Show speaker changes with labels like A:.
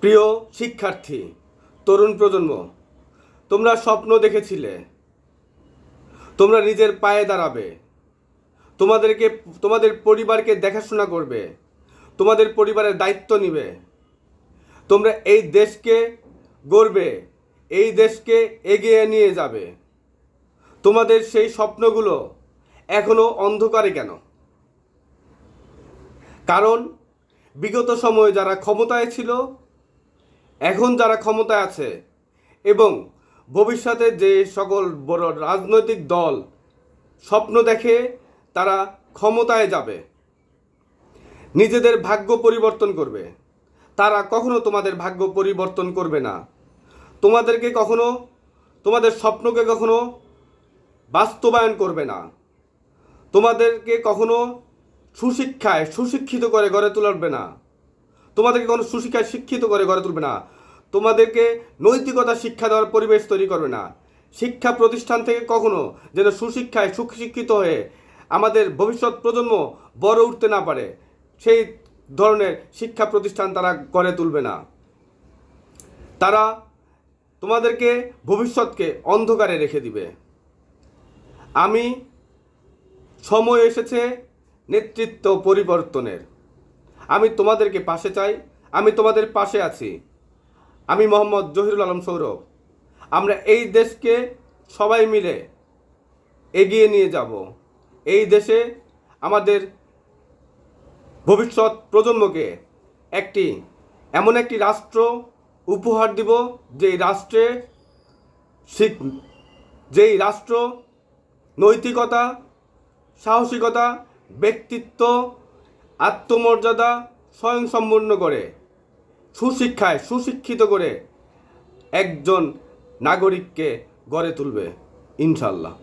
A: প্রিয় শিক্ষার্থী, তরুণ প্রজন্ম, তোমরা স্বপ্ন দেখেছিলে। তোমরা নিজের পায়ে দাঁড়াবে। তোমাদেরকে, তোমাদের পরিবারকে দেখাশোনা করবে। তোমাদের পরিবারের দায়িত্ব নিবে। তোমরা এই দেশকে গড়বে, এই দেশকে এগিয়ে নিয়ে যাবে। তোমাদের সেই স্বপ্নগুলো এখনও অন্ধকারে কেন? কারণ, বিগত সময়ে যারা ক্ষমতায় ছিল এখন যারা ক্ষমতায় আছে এবং ভবিষ্যতে যে সকল বড় রাজনৈতিক দল স্বপ্ন দেখে তারা ক্ষমতায় যাবে, নিজেদের ভাগ্য পরিবর্তন করবে। তারা কখনো তোমাদের ভাগ্য পরিবর্তন করবে না। তোমাদেরকে কখনো, তোমাদের স্বপ্নকে কখনো বাস্তবায়ন করবে না। তোমাদেরকে কখনো সুশিক্ষায় সুশিক্ষিত করে গড়ে তুলবে না। তোমাদেরকে কোনো সুশিক্ষায় শিক্ষিত করে গড়ে তুলবে না। তোমাদেরকে নৈতিকতা, শিক্ষা দেওয়ার পরিবেশ তৈরি করবে না। শিক্ষা প্রতিষ্ঠান থেকে কখনো যেন সুশিক্ষায় সুশিক্ষিত হয়ে আমাদের ভবিষ্যৎ প্রজন্ম বড় উঠতে না পারে, সেই ধরনের শিক্ষা প্রতিষ্ঠান তারা গড়ে তুলবে না। তারা তোমাদেরকে ভবিষ্যৎকে অন্ধকারে রেখে দিবে। আমি, সময় এসেছে নেতৃত্ব পরিবর্তনের। আমি তোমাদেরকে পাশে চাই, আমি তোমাদের পাশে আছি। আমি মোহাম্মদ জহিরুল আলম সৌরভ। আমরা এই দেশকে সবাই মিলে এগিয়ে নিয়ে যাব। এই দেশে আমাদের ভবিষ্যৎ প্রজন্মকে একটি, এমন একটি রাষ্ট্র উপহার দিব, যেই রাষ্ট্রে শিখ, যেই রাষ্ট্র নৈতিকতা, সাহসিকতা, ব্যক্তিত্ব আত্মমর্যাদা স্বয়ংসম্পূর্ণ করে সুশিক্ষায় সুশিক্ষিত করে একজন নাগরিককে গড়ে তুলবে ইনশাল্লাহ